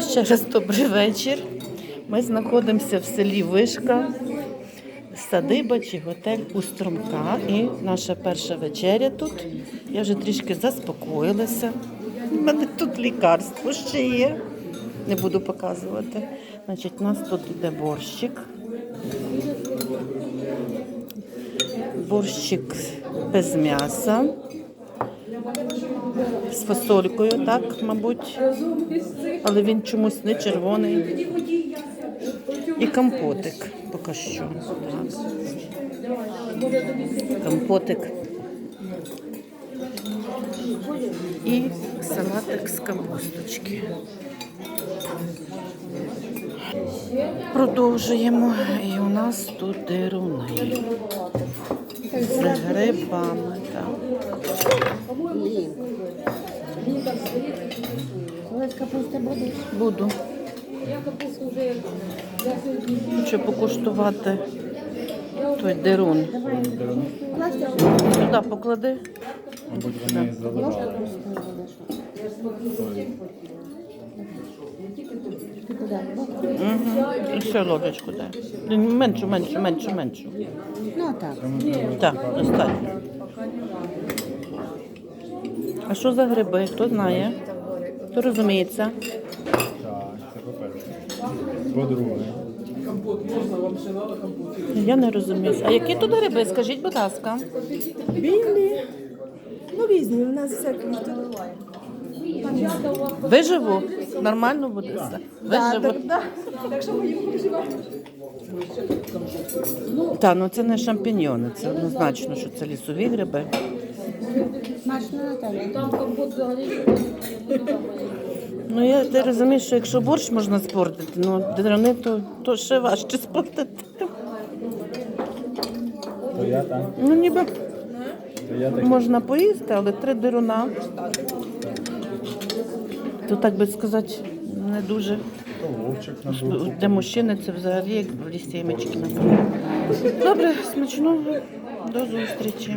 Ще раз добрий вечір. Ми знаходимося в селі Вишка, садиба чи готель у Стромках. І наша перша вечеря тут. Я вже трішки заспокоїлася. У мене тут лікарство ще є. Не буду показувати. Значить, у нас тут йде борщик. Борщик без м'яса. З фасолькою, так, мабуть. Але він чомусь не червоний. І компотик поки що. Так. Компотик. І салатик з капусточки. Продовжуємо. І у нас тут деруни. З грибами. Капуста буде. Буду. Хочу покуштувати той дерун. Сюди поклади. Мабуть, вони заливали. Угу. І ще ложечку дай. Меншу, меншу, меншу, меншу. Ну так. Так, достатньо. А що за гриби? Хто знає? Хто розуміється? Так, це по-перше. По-друге, Я не розумію. А які тут гриби? Скажіть, будь ласка. Білі. Ну, різні, у нас всякі. Виживу? Нормально буде все? Виживу. Так, ну це не шампіньйони, це однозначно, що це лісові гриби. Смачно Наталя. Ну я ти розумієш, що якщо борщ можна спортити, ну деруни, то, то ще важче спортити. то я так, Ну ніби можна поїсти, але три деруна. То так би сказати, не дуже. Для мужчини це взагалі як в лісі мечки Добре, смачного. До зустрічі.